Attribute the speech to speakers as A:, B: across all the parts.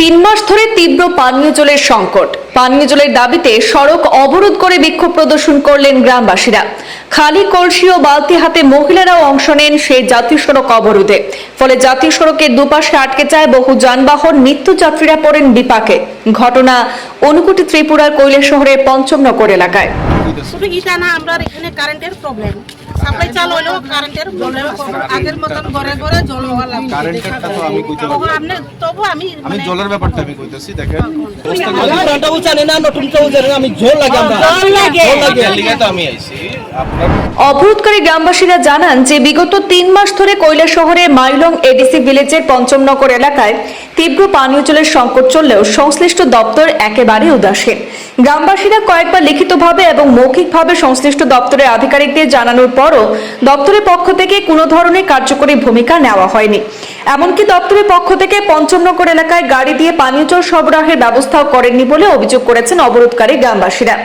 A: তিন মাস ধরে তীব্র পানীয় জলের সংকট। পানীয় জলের দাবিতে সড়ক অবরোধ করে বিক্ষোভ প্রদর্শন করলেন গ্রামবাসীরা। খালি কলসি ও বালতি হাতে মহিলারাও অংশ নেন সেই জাতীয় সড়ক অবরোধে। ফলে জাতীয় সড়কের দুপাশে আটকে যায় বহু যানবাহন নিত্যযাত্রীরা পড়েন বিপাকে। ঘটনা অনুকুটি ত্রিপুরার কৈলাস শহরের পঞ্চমনগর এলাকায়।
B: শুধু ইটা না আমরা এখানে কারেন্টের প্রবলেম সাপ্লাই চালু হলেও কারেন্টের প্রবলেম আগের মতন ঘরে ঘরে জল হওয়া লাগবে।
C: কারেন্টেরটা তো আমি কইতে
B: তবু আপনি তবু আমি
C: আমি
B: মানে
C: জলের ব্যাপারটা আমি কইতেছি দেখেন।
D: পুরানটাও জানি না নতুনটাও জানি না আমি জোর লাগে আমরা।
B: জল লাগে।
D: জল লাগে।
C: তো আমি আইছি
A: অবরোধকারী গ্রামবাসীরা জানান যে বিগত তিন মাস ধরে কৈলা শহরের মাইলং এডিসি ভিলেজের পঞ্চমনগর এলাকায় তীব্র পানীয় জলের সংকট চললেও সংশ্লিষ্ট দপ্তর একেবারে উদাসীন। গ্রামবাসীরা কয়েকবার লিখিতভাবে এবং মৌখিকভাবে সংশ্লিষ্ট দপ্তরের আধিকারিকদের জানানোর পরও দপ্তরের পক্ষ থেকে কোনো ধরনের কার্যকরী ভূমিকা নেওয়া হয়নি। এমনকি দপ্তরের পক্ষ থেকে পঞ্চমনগর এলাকায় গাড়ি দিয়ে পানীয় জল সরবরাহের ব্যবস্থাও করেননি বলে অভিযোগ করেছেন অবরোধকারী গ্রামবাসীরা।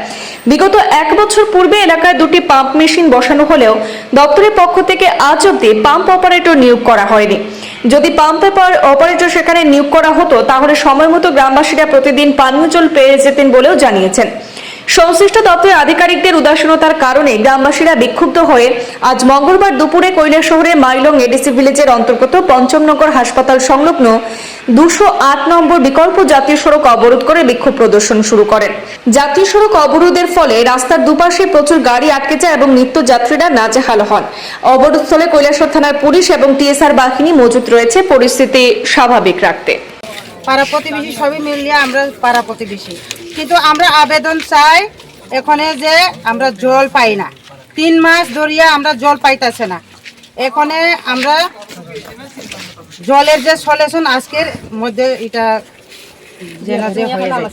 A: বিগত এক বছর পূর্বে এলাকায় দুটি পাম্প মেশিন বসানো হলেও দপ্তরের পক্ষ থেকে আজ অব্দি পাম্প অপারেটর নিয়োগ করা হয়নি। যদি পাম্প অপারেটর সেখানে নিয়োগ করা হতো, তাহলে সময় মতো গ্রামবাসীরা প্রতিদিন পানীয় জল পেয়ে যেতেন বলেও জানিয়েছেন। সংশ্লিষ্ট দপ্তরের আধিকারিকদের উদাসীনতার কারণে গ্রামবাসীরা বিক্ষুব্ধ হয়ে আজ মঙ্গলবার দুপুরে কৈলাস শহরের মাইলং এডিসি ভিলেজের অন্তর্গত পঞ্চমনগর হাসপাতাল সংলগ্ন দুশো আট নম্বর বিকল্প জাতীয় সড়ক অবরোধ করে বিক্ষোভ প্রদর্শন শুরু করেন। জাতীয় সড়ক অবরোধের ফলে রাস্তার দুপাশে প্রচুর গাড়ি আটকে যায় এবং নিত্য নিত্যযাত্রীরা নাজেহাল হন। অবরোধস্থলে কৈলাসর থানার পুলিশ এবং টিএসআর বাহিনী মজুত রয়েছে, পরিস্থিতি স্বাভাবিক রাখতে।
B: পাড়া প্রতিবেশী সবই মিলিয়ে আমরা পাড়া প্রতিবেশী। কিন্তু আমরা আবেদন চাই এখানে যে আমরা জল পাই না। তিন মাস ধরিয়া আমরা জল পাইতেছে না। এখানে আমরা জলের যে সলিউশন আজকের মধ্যে এটা যেন যে হয়ে যায়।